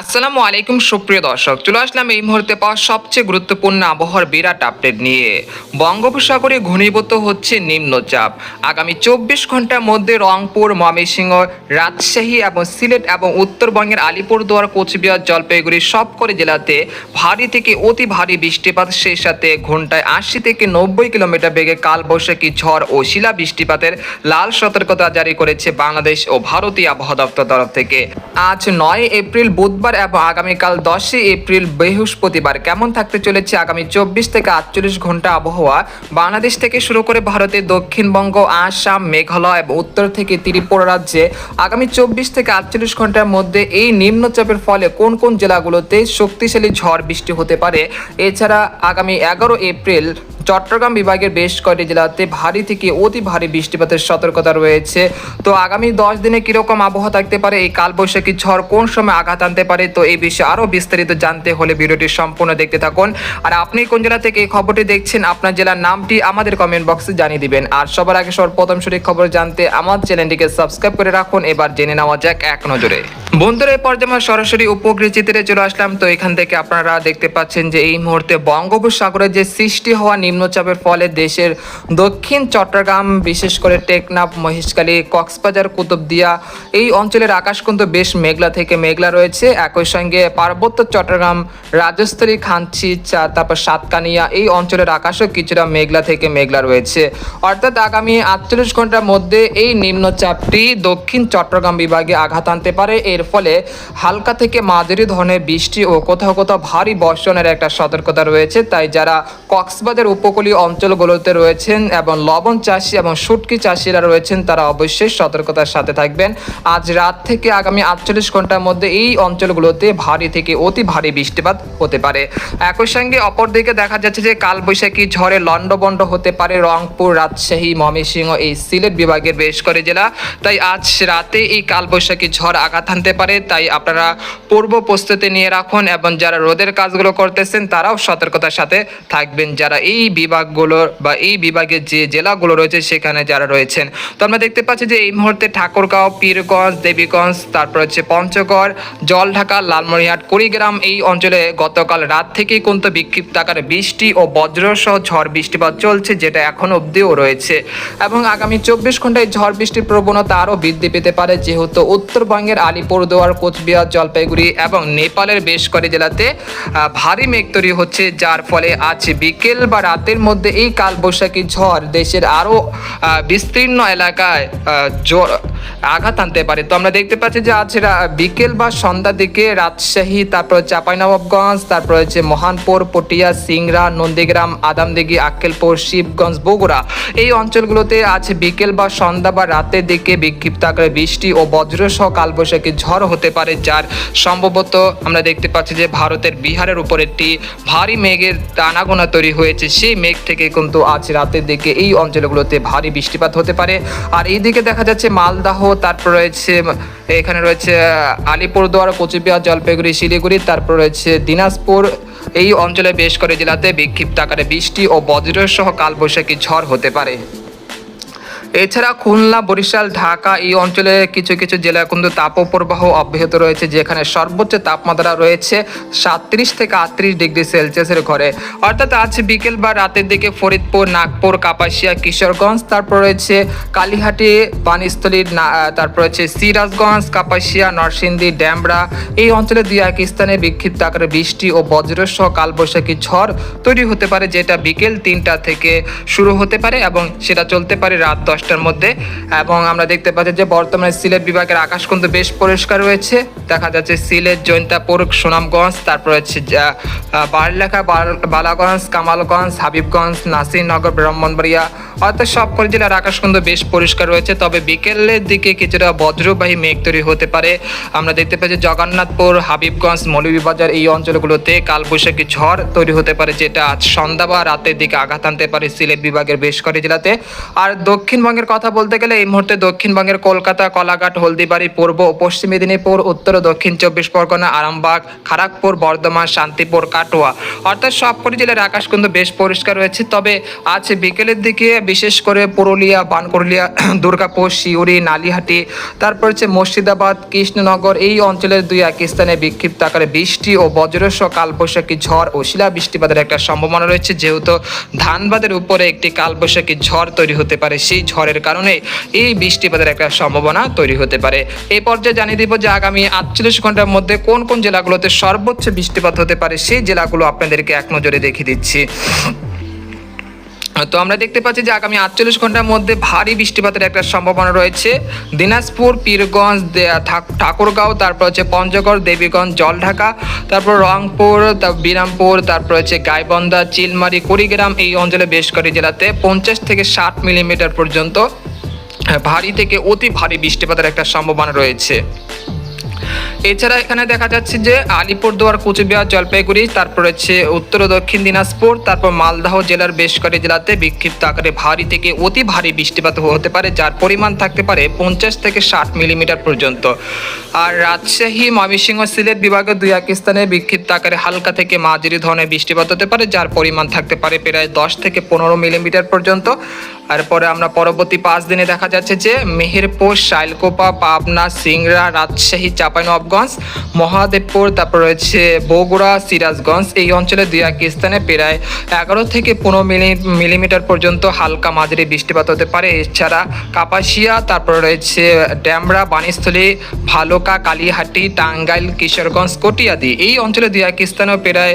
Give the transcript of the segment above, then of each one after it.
আসসালামু আলাইকুম, সুপ্রিয় দর্শক। চলে আসলাম এই মুহূর্তে পাওয়া সবচেয়ে গুরুত্বপূর্ণ আবহাওয়ার বিরাট আপডেট নিয়ে। বঙ্গোপসাগরে ঘনীভূত হচ্ছে নিম্নচাপ। আগামী চব্বিশ ঘণ্টার মধ্যে রংপুর, ময়মনসিংহ, রাজশাহী এবং সিলেট এবং উত্তরবঙ্গের আলিপুরদুয়ার, কোচবিহার, জলপাইগুড়ি সবকটি জেলাতে ভারী থেকে অতি ভারী বৃষ্টিপাত, সেই সাথে ঘন্টায় আশি থেকে নব্বই কিলোমিটার বেগে কালবৈশাখী ঝড় ও শিলা বৃষ্টিপাতের লাল সতর্কতা জারি করেছে বাংলাদেশ ও ভারতীয় আবহাওয়া দপ্তর তরফ থেকে। আজ নয় এপ্রিল বুধবার এবং আগামীকাল দশই এপ্রিল বৃহস্পতিবার কেমন থাকতে চলেছে আগামী চব্বিশ থেকে আটচল্লিশ ঘণ্টা আবহাওয়া? বাংলাদেশ থেকে শুরু করে ভারতের দক্ষিণবঙ্গ, আসাম, মেঘালয় এবং উত্তর থেকে ত্রিপুরা রাজ্যে আগামী চব্বিশ থেকে আটচল্লিশ ঘণ্টার মধ্যে এই নিম্নচাপের ফলে কোন কোন জেলাগুলোতে শক্তিশালী ঝড় বৃষ্টি হতে পারে? এছাড়া আগামী এগারো এপ্রিল চট্টগ্রাম বিভাগের বেশ কয়েকটি জেলাতে ভারী থেকে অতি ভারী বৃষ্টিপাতের সতর্কতা রয়েছে। তো আগামী দশ দিনে কীরকম আবহাওয়া থাকতে পারে? এই কালবৈশাখী ঝড় কোন সময় আঘাত আনতে পারে? তো এই বিষয়ে আরও বিস্তারিত জানতে হলে ভিডিওটি সম্পূর্ণ দেখতে থাকুন। আর আপনি কোন জেলা থেকে এই খবরটি দেখছেন, আপনার জেলার নামটি আমাদের কমেন্ট বক্সে জানিয়ে দিবেন। আর সবার আগে সর্বপ্রথম সঠিক খবর জানতে আমার চ্যানেলটিকে সাবস্ক্রাইব করে রাখুন। এবার জেনে নেওয়া যাক এক নজরে। বন্ধুরা এই পর্যায়ে আমরা সরাসরি চিত্রে চলে আসলাম, তো এখান থেকে আপনারা দেখতে পাচ্ছেন যে এই মুহূর্তে বঙ্গোপসাগরে যে সৃষ্টি হওয়া নিম্নচাপের ফলে দেশের দক্ষিণ চট্টগ্রাম, বিশেষ করে টেকনাফ, মহেশখালী, কক্সবাজার, কুতুবদিয়া, এই অঞ্চলের আকাশ কিন্তু বেশ মেঘলা থেকে মেঘলা রয়েছে। একই সঙ্গে পার্বত্য চট্টগ্রাম রাজস্থলী খাঞ্চি তারপর সাতকানিয়া, এই অঞ্চলের আকাশও কিছুটা মেঘলা থেকে মেঘলা রয়েছে। অর্থাৎ আগামী আটচল্লিশ ঘণ্টার মধ্যে এই নিম্নচাপটি দক্ষিণ চট্টগ্রাম বিভাগে আঘাত আনতে পারে। এর ফলে হালকা থেকে মাঝারি ধরনের বৃষ্টি ও কোথাও কোথাও ভারী বর্ষণের একটা সতর্কতা রয়েছে। তাই যারা কক্সবাজার উপকূলীয় অঞ্চলগুলোতে রয়েছেন এবং লবণ চাষি এবং শুটকি চাষিরা রয়েছেন, তারা অবশ্যই সতর্কতার সাথে থাকবেন। আজ রাত থেকে আগামী আটচল্লিশ ঘণ্টার মধ্যে এই অঞ্চলগুলোতে ভারী থেকে অতি ভারী বৃষ্টিপাত হতে পারে। একই সঙ্গে অপরদিকে দেখা যাচ্ছে যে কালবৈশাখী ঝড়ে লন্ডবন্ড হতে পারে রংপুর, রাজশাহী, ময়মনসিংহ এই সিলেট বিভাগের বেশ করে জেলা। তাই আজ রাতে এই কালবৈশাখী ঝড় আঘাত হানতে পারে, তাই আপনারা পূর্ব প্রস্তুতি নিয়ে রাখুন এবং যারা রোদের কাজগুলো করতেছেন, তারাও সতর্কতার সাথে থাকবেন। যারা এই বিভাগগুলো বা এই বিভাগের যে জেলাগুলো রয়েছে, সেখানে যারা রয়েছেন। তো আমরা দেখতে পাচ্ছি যে এই মুহূর্তে ঠাকুরগাঁও, পীরগঞ্জ, দেবীগঞ্জ, তারপর হচ্ছে পঞ্চগড়, জলঢাকা, লালমনিরহাট, কুড়িগ্রাম এই অঞ্চলে গতকাল রাত থেকেই কিন্তু বিক্ষিপ্ত আকারে বৃষ্টি ও বজ্রসহ ঝড় বৃষ্টিপাত চলছে, যেটা এখন অবধিও রয়েছে। এবং আগামী চব্বিশ ঘন্টায় ঝড় বৃষ্টির প্রবণতা আরও বৃদ্ধি পেতে পারে, যেহেতু উত্তরবঙ্গের আলিপুরদুয়ার কোচবিহার জলপাইগুড়ি এবং নেপালের বেশ কয়েকটি জেলাতে ভারী মেঘ তৈরি হচ্ছে, যার ফলে আজ বিকেল বা রাতের মধ্যে এই কালবৈশাখী ঝড় দেশের আরও বিস্তীর্ণ এলাকায় জোর আঘাত আনতে পারে। তো আমরা দেখতে পাচ্ছি যে আজ বিকেল বা সন্ধ্যার দিকে রাজশাহী, তারপর চাঁপাইনবাবগঞ্জ, তারপর হচ্ছে মহানপুর, পটিয়া, সিংড়া, নন্দীগ্রাম, আদামদিঘি, আক্কেলপুর, শিবগঞ্জ, বগুড়া। এই অঞ্চলগুলোতে আজ বিকেল বা সন্ধ্যা বা রাতের দিকে বিক্ষিপ্ত আকারে বৃষ্টি ও বজ্রসহ কালবৈশাখী ঝড় হতে পারে, যার সম্ভবত আমরা দেখতে পাচ্ছি যে ভারতের বিহারের উপর একটি ভারী মেঘের টানাগোনা তৈরি হয়েছে। সেই মেঘ থেকে কিন্তু আজ রাতের দিকে এই অঞ্চলগুলোতে ভারী বৃষ্টিপাত হতে পারে। আর এইদিকে দেখা যাচ্ছে মালদাহ, তারপর রয়েছে, এখানে রয়েছে আলিপুরদুয়ার, কোচবিহার, জলপাইগুড়ি, শিলিগুড়ি, তারপর রয়েছে দিনাজপুর। এই অঞ্চলে বেশ করে জেলাতে বিক্ষিপ্ত আকারে বৃষ্টি ও বজ্রসহ কালবৈশাখী ঝড় হতে পারে। এছাড়া খুলনা, বরিশাল, ঢাকা এই অঞ্চলে কিছু কিছু জেলায় কিন্তু তাপপ্রবাহ অব্যাহত রয়েছে, যেখানে সর্বোচ্চ তাপমাত্রা রয়েছে সাতত্রিশ থেকে আটত্রিশ ডিগ্রি সেলসিয়াসের ঘরে। অর্থাৎ আজ বিকেল বা রাতের দিকে ফরিদপুর, নাগপুর, কাপাসিয়া, কিশোরগঞ্জ, তারপর রয়েছে কালীহাটি পানিস্থলী না- তারপর রয়েছে সিরাজগঞ্জ, কাপাসিয়া, নরসিংদী, ড্যামরা। এই অঞ্চলে দুই এক স্থানে বিক্ষিপ্ত আকারে বৃষ্টি ও বজ্রসহ কালবৈশাখী ঝড় তৈরি হতে পারে, যেটা বিকেল তিনটা থেকে শুরু হতে পারে এবং সেটা চলতে পারে রাত দশটার মধ্যে, এবং আমরা দেখতে পাচ্ছি যে বর্তমানে সিলেট বিভাগের আকাশ কিন্তু বেশ পরিষ্কার রয়েছে। দেখা যাচ্ছে সিলেট, জৈন্তাপুর, সুনামগঞ্জ, তারপর হচ্ছে বারলেখা বালাগঞ্জ, কামালগঞ্জ, হাবিবগঞ্জ, নাসিরনগর, ব্রাহ্মণবাড়িয়া, অর্থাৎ সবকটি জেলার আকাশ কিন্তু বেশ পরিষ্কার রয়েছে। তবে বিকেলের দিকে কিছুটা বজ্রবাহী মেঘ তৈরি হতে পারে। আমরা দেখতে পাচ্ছি জগন্নাথপুর, হাবিবগঞ্জ, মৌলভীবাজার এই অঞ্চলগুলোতে কালবৈশাখী ঝড় তৈরি হতে পারে, যেটা আজ সন্ধ্যা বা রাতের দিকে আঘাত আনতে পারে সিলেট বিভাগের বেশ কটি জেলাতে। আর দক্ষিণ দক্ষিণবঙ্গের কথা বলতে গেলে এই মুহূর্তে দক্ষিণবঙ্গের কলকাতা, কলাঘাট, হলদিবাড়ি, পূর্ব ও পশ্চিম মেদিনীপুর, উত্তর ও দক্ষিণ চব্বিশ পরগনা, আরামবাগ খড়গপুর বর্ধমান, শান্তিপুর, কাটোয়া। অর্থাৎ সবকটি জেলার আকাশ কিন্তু বেশ পরিষ্কার রয়েছে। তবে আজ বিকেলের দিকে বিশেষ করে পুরুলিয়া বানকুরলিয়া দুর্গাপুর শিউরি নালিহাটি, তারপর হচ্ছে মুর্শিদাবাদ, কৃষ্ণনগর এই অঞ্চলের দুই এক স্থানে বিক্ষিপ্ত আকারে বৃষ্টি ও বজ্রসহ কালবৈশাখী ঝড় ও শিলা বৃষ্টিপাতের একটা সম্ভাবনা রয়েছে। যেহেতু ধানবাদের উপরে একটি কালবৈশাখী ঝড় তৈরি হতে পারে, সেই ঝড়ের কারণে এই বৃষ্টিপাতের একটা সম্ভাবনা তৈরি হতে পারে। এই পর্যায়ে জানিয়ে দিব যে আগামী আটচল্লিশ ঘণ্টার মধ্যে কোন কোন জেলাগুলোতে সর্বোচ্চ বৃষ্টিপাত হতে পারে, সেই জেলাগুলো আপনাদেরকে এক নজরে দেখিয়ে দিচ্ছি। তো আমরা দেখতে পাচ্ছি যে আগামী আটচল্লিশ ঘণ্টার মধ্যে ভারী বৃষ্টিপাতের একটা সম্ভাবনা রয়েছে। দিনাজপুর, পীরগঞ্জ ঠাক- ঠাকুরগাঁও, তারপর হচ্ছে পঞ্চগড়, দেবীগঞ্জ, জলঢাকা, তারপর রংপুর বিরামপুর, তারপর হচ্ছে গাইবন্ধা, চিলমারি, কুড়িগ্রাম এই অঞ্চলে বেশ কয়েকটি জেলাতে পঞ্চাশ থেকে ষাট মিলিমিটার পর্যন্ত, ভারী থেকে অতি ভারী বৃষ্টিপাতের একটা সম্ভাবনা রয়েছে। এছাড়া এখানে দেখা যাচ্ছে যে আলিপুরদুয়ার, কুচবিহার, জলপাইগুড়ি, তারপর হচ্ছে উত্তর ও দক্ষিণ দিনাজপুর, তারপর মালদাহ জেলার বেশ কয়েকটি জেলাতে বিক্ষিপ্ত আকারে ভারী থেকে অতি ভারী বৃষ্টিপাত হতে পারে, যার পরিমাণ থাকতে পারে পঞ্চাশ থেকে ষাট মিলিমিটার পর্যন্ত। আর রাজশাহী, ময়মনসিংহ, সিলেট বিভাগের দুই এক স্থানে বিক্ষিপ্ত আকারে হালকা থেকে মাঝারি ধরনের বৃষ্টিপাত হতে পারে, যার পরিমাণ থাকতে পারে প্রায় দশ থেকে পনেরো মিলিমিটার পর্যন্ত। তারপরে আমরা পরবর্তী পাঁচ দিনে দেখা যাচ্ছে যে মেহেরপুর, শাইলকোপা, পাবনা, সিংড়া, রাজশাহী, চাঁপাইনবাবগঞ্জ, মহাদেবপুর, তারপর রয়েছে বগুড়া, সিরাজগঞ্জ। এই অঞ্চলে দুই এক স্থানে প্রায় এগারো থেকে পনেরো মিলি মিলিমিটার পর্যন্ত হালকা মাঝারি বৃষ্টিপাত হতে পারে। এছাড়া কাপাসিয়া, তারপর রয়েছে ড্যামরা, বাণীস্থলী, ভালুকা, কালীহাটি, টাঙ্গাইল, কিশোরগঞ্জ, কটিয়াদি। এই অঞ্চলে দুই এক স্থানেও প্রায়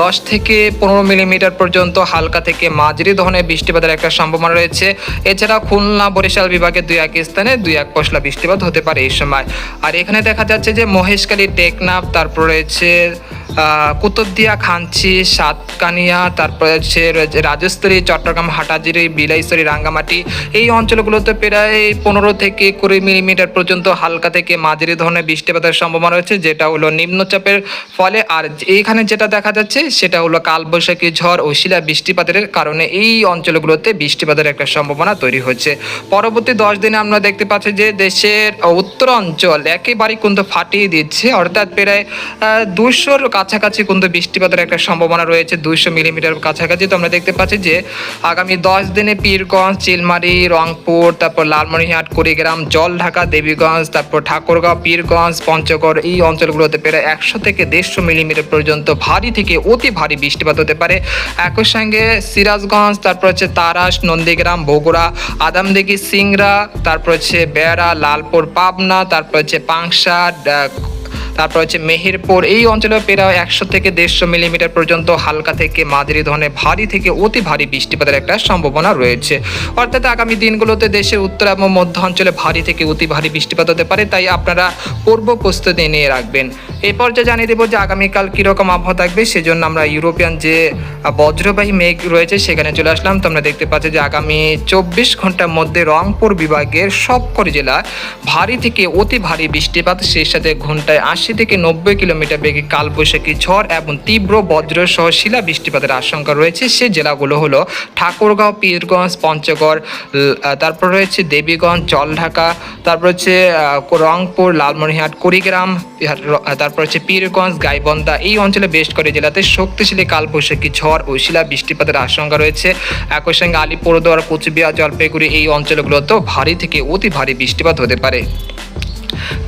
দশ থেকে পনেরো মিলিমিটার পর্যন্ত হালকা থেকে মাঝারি ধরনের বৃষ্টিপাতের একটা সম্ভাবনা রয়েছে। এছাড়া খুলনা, বরিশাল বিভাগে দুই এক স্থানে দুই এক পশলা বৃষ্টিপাত হতে পারে এই সময়। আর এখানে দেখা যাচ্ছে যে মহেশখালী, টেকনাফ, তারপর রয়েছে কুতুবদিয়া, খাঞ্চি, সাতকানিয়া, তারপর হচ্ছে রাজস্থলী চট্টগ্রাম, হাটাজিরি, বিলাইছড়ি, রাঙ্গামাটি, এই অঞ্চলগুলোতে প্রায় পনেরো থেকে কুড়ি মিলিমিটার পর্যন্ত হালকা থেকে মাঝারি ধরনের বৃষ্টিপাতের সম্ভাবনা রয়েছে, যেটা হলো নিম্নচাপের ফলে। আর এইখানে যেটা দেখা যাচ্ছে, সেটা হলো কালবৈশাখী ঝড় ও শিলা বৃষ্টিপাতের কারণে এই অঞ্চলগুলোতে বৃষ্টিপাতের একটা সম্ভাবনা তৈরি হচ্ছে। পরবর্তী দশ দিনে আমরা দেখতে পাচ্ছি যে দেশের উত্তর অঞ্চল একেবারেই কিন্তু ফাটিয়ে দিচ্ছে, অর্থাৎ প্রায় দুশোর কাছাকাছি কিন্তু বৃষ্টিপাতের একটা সম্ভাবনা রয়েছে, দুইশো মিলিমিটার কাছাকাছি। তো আমরা দেখতে পাচ্ছি যে আগামী দশ দিনে পীরগঞ্জ, চিলমারি, রংপুর, তারপর লালমনিরহাট, কুড়িগ্রাম, জলঢাকা, দেবীগঞ্জ, তারপর ঠাকুরগাঁও, পীরগঞ্জ, পঞ্চগড় এই অঞ্চলগুলোতে প্রায় একশো থেকে দেড়শো মিলিমিটার পর্যন্ত ভারী থেকে অতি ভারী বৃষ্টিপাত হতে পারে। একই সঙ্গে সিরাজগঞ্জ, তারপর হচ্ছে তারাস, নন্দীগ্রাম, বগুড়া, আদামদিঘি, সিংড়া, তারপর হচ্ছে বেড়া, লালপুর, পাবনা, তারপর হচ্ছে পাংশা তারপর হচ্ছে মেহেরপুর। এই অঞ্চলে প্রায় একশো থেকে দেড়শো মিলিমিটার পর্যন্ত হালকা থেকে মাঝারি ধরনের ভারী থেকে অতি ভারী বৃষ্টিপাতের একটা সম্ভাবনা রয়েছে। অর্থাৎ আগামী দিনগুলোতে দেশের উত্তর এবং মধ্য অঞ্চলে ভারী থেকে অতি ভারী বৃষ্টিপাত হতে পারে, তাই আপনারা পূর্ব প্রস্তুতি নিয়ে রাখবেন। এই পর্যায়ে জানিয়ে দেবো যে আগামীকাল কীরকম আবহাওয়া থাকবে, সেজন্য আমরা ইউরোপিয়ান যে বজ্রবাহী মেঘ রয়েছে সেখানে চলে আসলাম। তো আমরা দেখতে পাচ্ছি যে আগামী চব্বিশ ঘণ্টার মধ্যে রংপুর বিভাগের সবকটি জেলা ভারী থেকে অতি ভারী বৃষ্টিপাত, সেই সাথে ঘন্টায় আশি থেকে নব্বই কিলোমিটার বেগে কালবৈশাখী ঝড় এবং তীব্র বজ্র সহ শিলা বৃষ্টিপাতের আশঙ্কা রয়েছে। সে জেলাগুলো হলো ঠাকুরগাঁও, পীরগঞ্জ, পঞ্চগড় তারপর রয়েছে দেবীগঞ্জ জলঢাকা তারপর হচ্ছে রংপুর, লালমনিরহাট, কুড়িগ্রাম তারপর হচ্ছে পীরগঞ্জ, গাইবন্ধা এই অঞ্চলে বেশ কয়েকটি জেলাতে শক্তিশালী কালবৈশাখী ঝড় ও শিলা বৃষ্টিপাতের আশঙ্কা রয়েছে। একই সঙ্গে আলিপুরদুয়ার, কোচবিহার, জলপাইগুড়ি এই অঞ্চলগুলোতেও ভারী থেকে অতি ভারী বৃষ্টিপাত হতে পারে।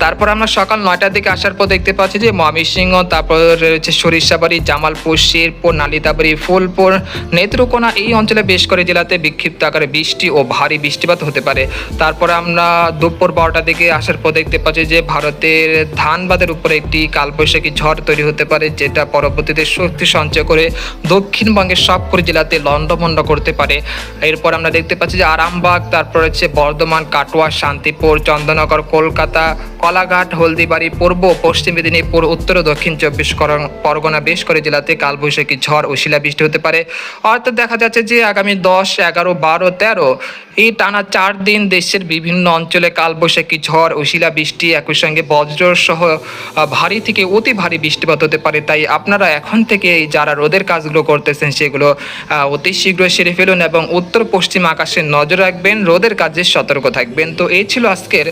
তারপর আমরা সকাল নয়টার দিকে আসার পর দেখতে পাচ্ছি যে ময়মনসিংহ, তারপর রয়েছে সরিষাবাড়ি, জামালপুর, শেরপুর নালিতাবাড়ি ফুলপুর, নেত্রকোনা এই অঞ্চলে বেশ করে জেলাতে বিক্ষিপ্ত আকারে বৃষ্টি ও ভারী বৃষ্টিপাত হতে পারে। তারপর আমরা দুপুর বারোটার দিকে আসার পর দেখতে পাচ্ছি যে ভারতের ধানবাদের উপরে একটি কালবৈশাখী ঝড় তৈরি হতে পারে, যেটা পরবর্তীতে শক্তি সঞ্চয় করে দক্ষিণবঙ্গের সবকটি জেলাতে লণ্ডভণ্ড করতে পারে। এরপর আমরা দেখতে পাচ্ছি যে আরামবাগ, তারপর হচ্ছে বর্ধমান, কাটোয়া, শান্তিপুর, চন্দ্রনগর, কলকাতা কলাঘাট হলদিবাড়ি, পূর্ব, পশ্চিম মেদিনীপুর, উত্তর ও দক্ষিণ চব্বিশ পরগনা বেশ করে জেলাতে কালবৈশাখী ঝড় ও শিলাবৃষ্টি হতে পারে। অর্থাৎ দেখা যাচ্ছে যে আগামী দশ, এগারো, বারো, তেরো এই টানা চার দিন দেশের বিভিন্ন অঞ্চলে কালবৈশাখী ঝড় ও শিলাবৃষ্টি একই সঙ্গে বজ্র সহ ভারী থেকে অতি ভারী বৃষ্টিপাত হতে পারে। তাই আপনারা এখন থেকে যারা রোদের কাজগুলো করতেছেন সেগুলো অতি শীঘ্র সেরে ফেলুন এবং উত্তর পশ্চিম আকাশে নজর রাখবেন, রোদের কাজে সতর্ক থাকবেন। তো এই ছিল আজকের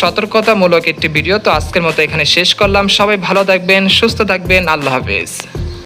সতর্কতামূলক একটি ভিডিও তো আজকের মতো এখানে শেষ করলাম। সবাই ভালো থাকবেন, সুস্থ থাকবেন। আল্লাহ হাফেজ।